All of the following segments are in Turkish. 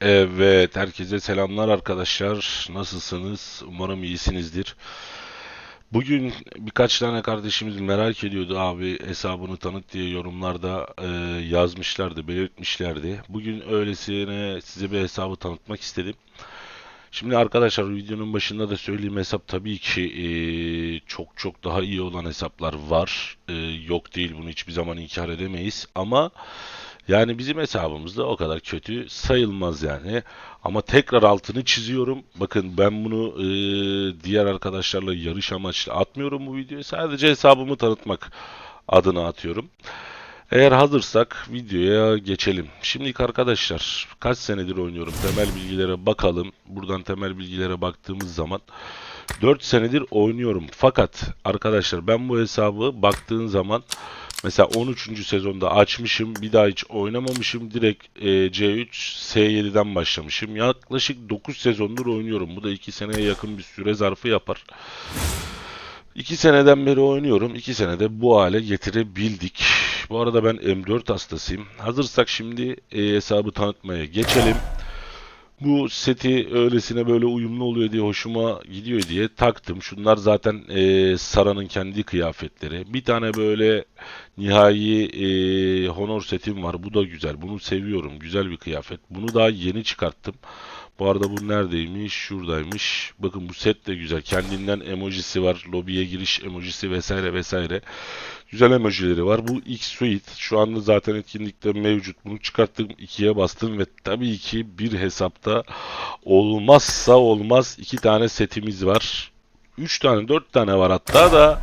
Evet, herkese selamlar arkadaşlar. Nasılsınız? Umarım iyisinizdir. Bugün birkaç tane kardeşimiz merak ediyordu abi hesabını tanıt diye yorumlarda e, yazmışlardı, belirtmişlerdi. Bugün öylesine size bir hesabı tanıtmak istedim. Şimdi arkadaşlar videonun başında da söyleyeyim hesap tabii ki e, çok çok daha iyi olan hesaplar var. E, yok değil bunu hiçbir zaman inkar edemeyiz ama yani bizim hesabımızda o kadar kötü sayılmaz yani. Ama tekrar altını çiziyorum. Bakın ben bunu e, diğer arkadaşlarla yarış amaçlı atmıyorum bu videoyu. Sadece hesabımı tanıtmak adına atıyorum. Eğer hazırsak videoya geçelim. Şimdi arkadaşlar kaç senedir oynuyorum temel bilgilere bakalım. Buradan temel bilgilere baktığımız zaman 4 senedir oynuyorum. Fakat arkadaşlar ben bu hesabı baktığın zaman mesela 13. sezonda açmışım. Bir daha hiç oynamamışım. Direkt e, C3 S7'den başlamışım. Yaklaşık 9 sezondur oynuyorum. Bu da 2 seneye yakın bir süre zarfı yapar. 2 seneden beri oynuyorum. 2 senede bu hale getirebildik. Bu arada ben M4 hastasıyım. Hazırsak şimdi e, hesabı tanıtmaya geçelim. Bu seti öylesine böyle uyumlu oluyor diye hoşuma gidiyor diye taktım. Şunlar zaten e, Sara'nın kendi kıyafetleri. Bir tane böyle nihai e, Honor setim var. Bu da güzel. Bunu seviyorum. Güzel bir kıyafet. Bunu daha yeni çıkarttım. Bu arada bu neredeymiş? Şuradaymış. Bakın bu set de güzel. Kendinden emojisi var. Lobiye giriş emojisi vesaire vesaire. Güzel emojileri var. Bu X Suite şu anda zaten etkinlikte mevcut. Bunu çıkarttım, ikiye bastım ve tabii ki bir hesapta olmazsa olmaz iki tane setimiz var. Üç tane, dört tane var hatta da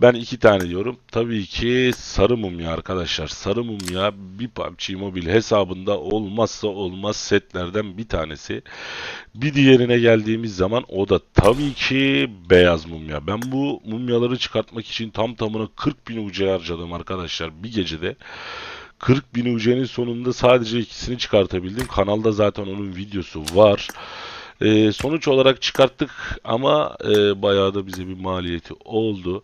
ben iki tane diyorum. Tabii ki sarı mumya arkadaşlar. Sarı mumya bir PUBG Mobile hesabında olmazsa olmaz setlerden bir tanesi. Bir diğerine geldiğimiz zaman o da tabii ki beyaz mumya. Ben bu mumyaları çıkartmak için tam tamına 40 bin UC harcadım arkadaşlar bir gecede. 40 bin UC'nin sonunda sadece ikisini çıkartabildim. Kanalda zaten onun videosu var. Ee, sonuç olarak çıkarttık ama e, bayağı da bize bir maliyeti oldu.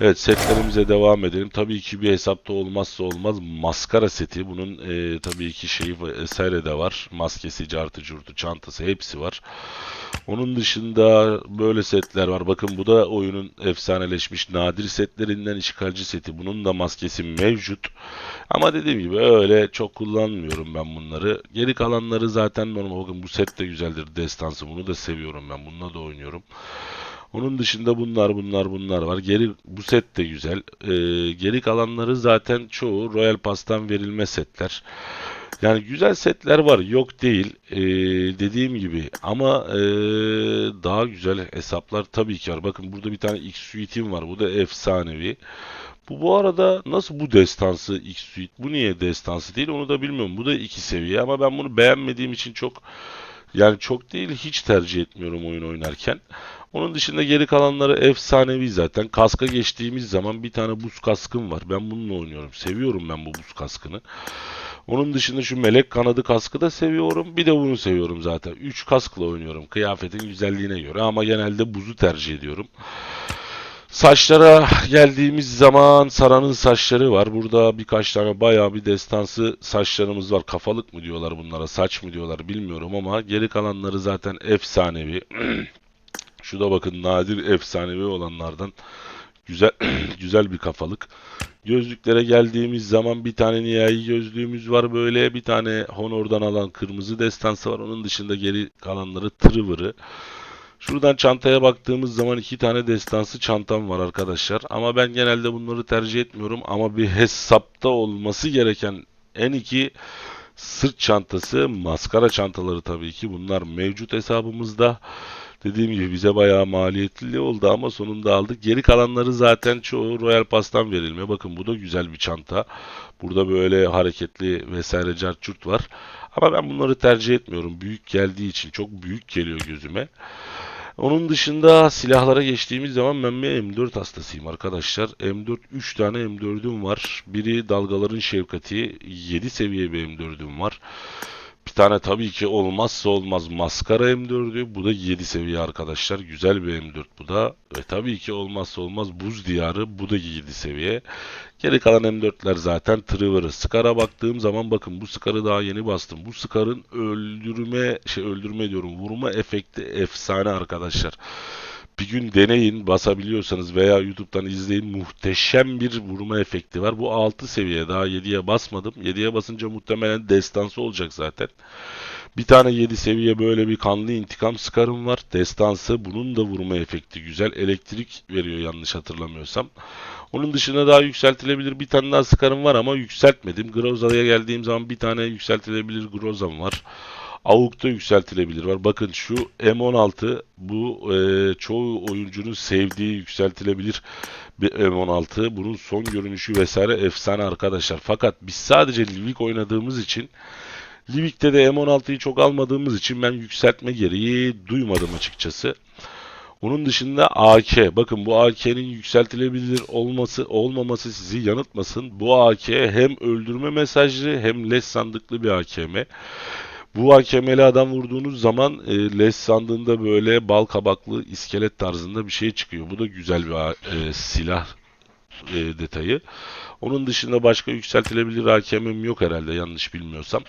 Evet setlerimize devam edelim. Tabii ki bir hesapta olmazsa olmaz maskara seti. Bunun e, tabii ki şeyi vesaire de var. Maskesi, cartı, curtu, çantası hepsi var. Onun dışında böyle setler var. Bakın bu da oyunun efsaneleşmiş nadir setlerinden işgalci seti. Bunun da maskesi mevcut. Ama dediğim gibi öyle çok kullanmıyorum ben bunları. Geri kalanları zaten normal. Bakın bu set de güzeldir. Destansı bunu da seviyorum ben. Bununla da oynuyorum. Onun dışında bunlar bunlar bunlar var. Geri bu set de güzel. Ee, geri kalanları zaten çoğu Royal Pass'tan verilme setler. Yani güzel setler var, yok değil. Ee, dediğim gibi ama ee, daha güzel hesaplar tabii ki var. Bakın burada bir tane X Suite'im var. Bu da efsanevi. Bu bu arada nasıl bu destansı X Suite? Bu niye destansı değil onu da bilmiyorum. Bu da iki seviye ama ben bunu beğenmediğim için çok yani çok değil hiç tercih etmiyorum oyun oynarken. Onun dışında geri kalanları efsanevi zaten. Kaska geçtiğimiz zaman bir tane buz kaskım var. Ben bununla oynuyorum. Seviyorum ben bu buz kaskını. Onun dışında şu melek kanadı kaskı da seviyorum. Bir de bunu seviyorum zaten. 3 kaskla oynuyorum kıyafetin güzelliğine göre ama genelde buzu tercih ediyorum. Saçlara geldiğimiz zaman Sara'nın saçları var. Burada birkaç tane bayağı bir destansı saçlarımız var. Kafalık mı diyorlar bunlara, saç mı diyorlar bilmiyorum ama geri kalanları zaten efsanevi. Şu da bakın nadir efsanevi olanlardan güzel güzel bir kafalık. Gözlüklere geldiğimiz zaman bir tane nihai gözlüğümüz var böyle. Bir tane Honor'dan alan kırmızı destansı var. Onun dışında geri kalanları tırıvırı. Şuradan çantaya baktığımız zaman iki tane destansı çantam var arkadaşlar. Ama ben genelde bunları tercih etmiyorum. Ama bir hesapta olması gereken en iki sırt çantası, maskara çantaları tabii ki. Bunlar mevcut hesabımızda. Dediğim gibi bize bayağı maliyetli oldu ama sonunda aldık. Geri kalanları zaten çoğu Royal Pass'tan verilme. Bakın bu da güzel bir çanta. Burada böyle hareketli vesaire carçurt var. Ama ben bunları tercih etmiyorum. Büyük geldiği için çok büyük geliyor gözüme. Onun dışında silahlara geçtiğimiz zaman ben bir M4 hastasıyım arkadaşlar. M4 3 tane M4'üm var. Biri dalgaların şefkati 7 seviye bir M4'üm var. Tane tabii ki olmazsa olmaz maskara M4'ü. Bu da 7 seviye arkadaşlar. Güzel bir M4 bu da. Ve tabii ki olmazsa olmaz buz diyarı. Bu da 7 seviye. Geri kalan M4'ler zaten tırıvırı. Scar'a baktığım zaman bakın bu Scar'ı daha yeni bastım. Bu Scar'ın öldürme şey öldürme diyorum vurma efekti efsane arkadaşlar. Bir gün deneyin basabiliyorsanız veya YouTube'dan izleyin muhteşem bir vurma efekti var. Bu 6 seviye daha 7'ye basmadım. 7'ye basınca muhtemelen destansı olacak zaten. Bir tane 7 seviye böyle bir kanlı intikam sıkarım var. Destansı bunun da vurma efekti güzel. Elektrik veriyor yanlış hatırlamıyorsam. Onun dışında daha yükseltilebilir bir tane daha sıkarım var ama yükseltmedim. Groza'ya geldiğim zaman bir tane yükseltilebilir Groza'm var. AUK'ta yükseltilebilir var. Bakın şu M16 bu e, çoğu oyuncunun sevdiği yükseltilebilir bir M16. Bunun son görünüşü vesaire efsane arkadaşlar. Fakat biz sadece Livik oynadığımız için Livik'te de M16'yı çok almadığımız için ben yükseltme gereği duymadım açıkçası. Onun dışında AK. Bakın bu AK'nin yükseltilebilir olması olmaması sizi yanıltmasın. Bu AK hem öldürme mesajlı hem les sandıklı bir AKM. Bu AKM'li adam vurduğunuz zaman e, les sandığında böyle bal kabaklı iskelet tarzında bir şey çıkıyor. Bu da güzel bir e, silah e, detayı. Onun dışında başka yükseltilebilir hakemim yok herhalde yanlış bilmiyorsam.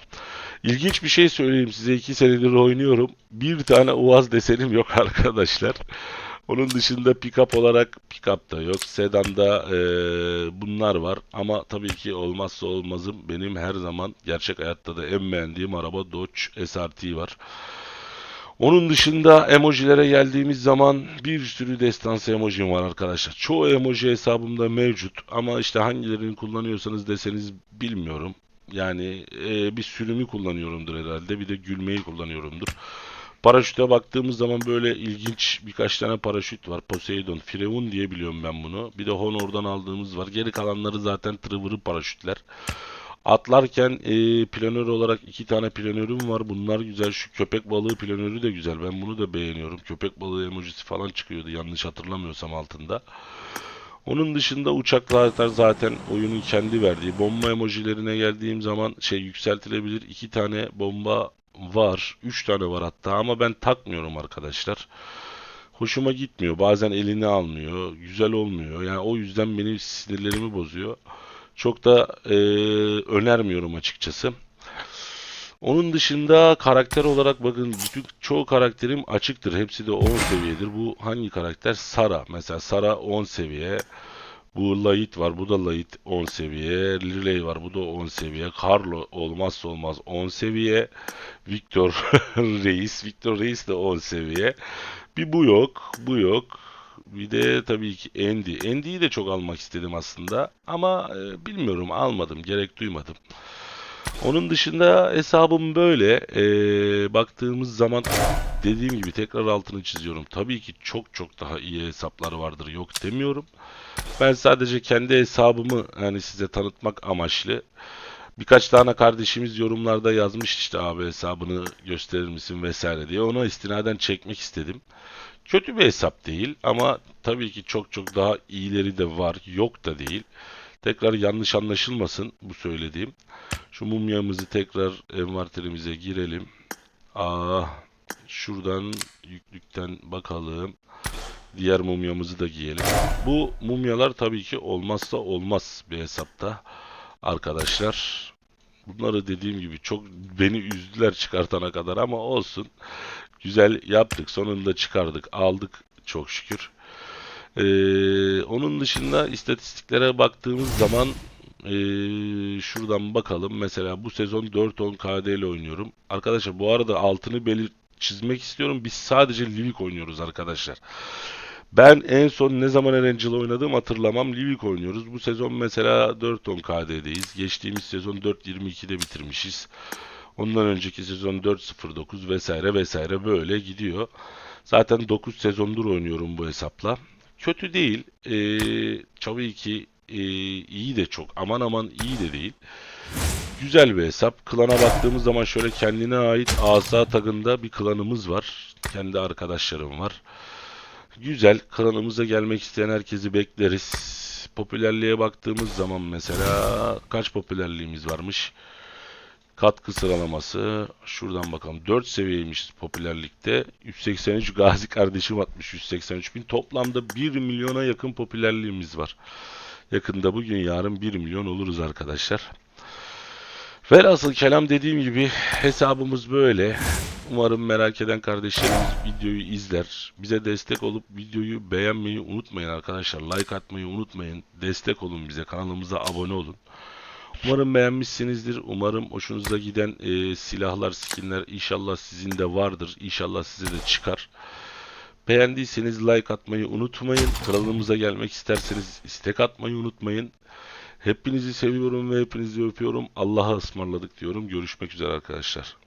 İlginç bir şey söyleyeyim size. iki senedir oynuyorum. Bir tane Uaz desenim yok arkadaşlar. Onun dışında pick-up olarak pick-up da yok. Sedan'da e, bunlar var. Ama tabii ki olmazsa olmazım benim her zaman gerçek hayatta da en beğendiğim araba Dodge SRT var. Onun dışında emojilere geldiğimiz zaman bir sürü destansı emojim var arkadaşlar. Çoğu emoji hesabımda mevcut ama işte hangilerini kullanıyorsanız deseniz bilmiyorum. Yani e, bir sürümü kullanıyorumdur herhalde bir de gülmeyi kullanıyorumdur. Paraşüte baktığımız zaman böyle ilginç birkaç tane paraşüt var. Poseidon, Firavun diye biliyorum ben bunu. Bir de Honor'dan aldığımız var. Geri kalanları zaten tırıvırı paraşütler. Atlarken e, planör olarak iki tane planörüm var. Bunlar güzel. Şu köpek balığı planörü de güzel. Ben bunu da beğeniyorum. Köpek balığı emojisi falan çıkıyordu yanlış hatırlamıyorsam altında. Onun dışında uçaklar zaten oyunun kendi verdiği. Bomba emojilerine geldiğim zaman şey yükseltilebilir. iki tane bomba var. Üç tane var hatta ama ben takmıyorum arkadaşlar. Hoşuma gitmiyor. Bazen elini almıyor. Güzel olmuyor. Yani o yüzden beni sinirlerimi bozuyor. Çok da e, önermiyorum açıkçası. Onun dışında karakter olarak bakın bütün çoğu karakterim açıktır. Hepsi de 10 seviyedir. Bu hangi karakter? Sara. Mesela Sara 10 seviye. Bu Light var. Bu da Light 10 seviye. Riley var. Bu da 10 seviye. Carlo olmazsa olmaz 10 seviye. Victor Reis. Victor Reis de 10 seviye. Bir bu yok. Bu yok. Bir de tabii ki Andy. Andy'yi de çok almak istedim aslında. Ama e, bilmiyorum almadım. Gerek duymadım. Onun dışında hesabım böyle. Ee, baktığımız zaman dediğim gibi tekrar altını çiziyorum. Tabii ki çok çok daha iyi hesaplar vardır. Yok demiyorum. Ben sadece kendi hesabımı yani size tanıtmak amaçlı. Birkaç tane kardeşimiz yorumlarda yazmış işte abi hesabını gösterir misin vesaire diye. Ona istinaden çekmek istedim. Kötü bir hesap değil ama tabii ki çok çok daha iyileri de var. Yok da değil. Tekrar yanlış anlaşılmasın bu söylediğim. Şu mumyamızı tekrar envanterimize girelim. Aa, şuradan yüklükten bakalım. Diğer mumyamızı da giyelim. Bu mumyalar tabii ki olmazsa olmaz bir hesapta arkadaşlar. Bunları dediğim gibi çok beni üzdüler çıkartana kadar ama olsun. Güzel yaptık. Sonunda çıkardık. Aldık çok şükür. Ee, onun dışında istatistiklere baktığımız zaman ee, şuradan bakalım. Mesela bu sezon 4-10 KD ile oynuyorum. Arkadaşlar bu arada altını belir çizmek istiyorum. Biz sadece Livik oynuyoruz arkadaşlar. Ben en son ne zaman Erangel oynadım hatırlamam. Livik oynuyoruz. Bu sezon mesela 4-10 KD'deyiz. Geçtiğimiz sezon 4-22'de bitirmişiz. Ondan önceki sezon 4-09 vesaire vesaire böyle gidiyor. Zaten 9 sezondur oynuyorum bu hesapla. Kötü değil. Ee, tabii ki e, iyi de çok. Aman aman iyi de değil. Güzel bir hesap. Klana baktığımız zaman şöyle kendine ait asa tagında bir klanımız var. Kendi arkadaşlarım var. Güzel. Klanımıza gelmek isteyen herkesi bekleriz. Popülerliğe baktığımız zaman mesela kaç popülerliğimiz varmış? Katkı sıralaması şuradan bakalım 4 seviyeymişiz popülerlikte 183 Gazi kardeşim atmış 183 bin toplamda 1 milyona yakın popülerliğimiz var yakında bugün yarın 1 milyon oluruz arkadaşlar. Velhasıl kelam dediğim gibi hesabımız böyle. Umarım merak eden kardeşlerimiz videoyu izler. Bize destek olup videoyu beğenmeyi unutmayın arkadaşlar. Like atmayı unutmayın. Destek olun bize. Kanalımıza abone olun. Umarım beğenmişsinizdir. Umarım hoşunuza giden e, silahlar, skinler inşallah sizin de vardır. İnşallah size de çıkar. Beğendiyseniz like atmayı unutmayın. Kanalımıza gelmek isterseniz istek atmayı unutmayın. Hepinizi seviyorum ve hepinizi öpüyorum. Allah'a ısmarladık diyorum. Görüşmek üzere arkadaşlar.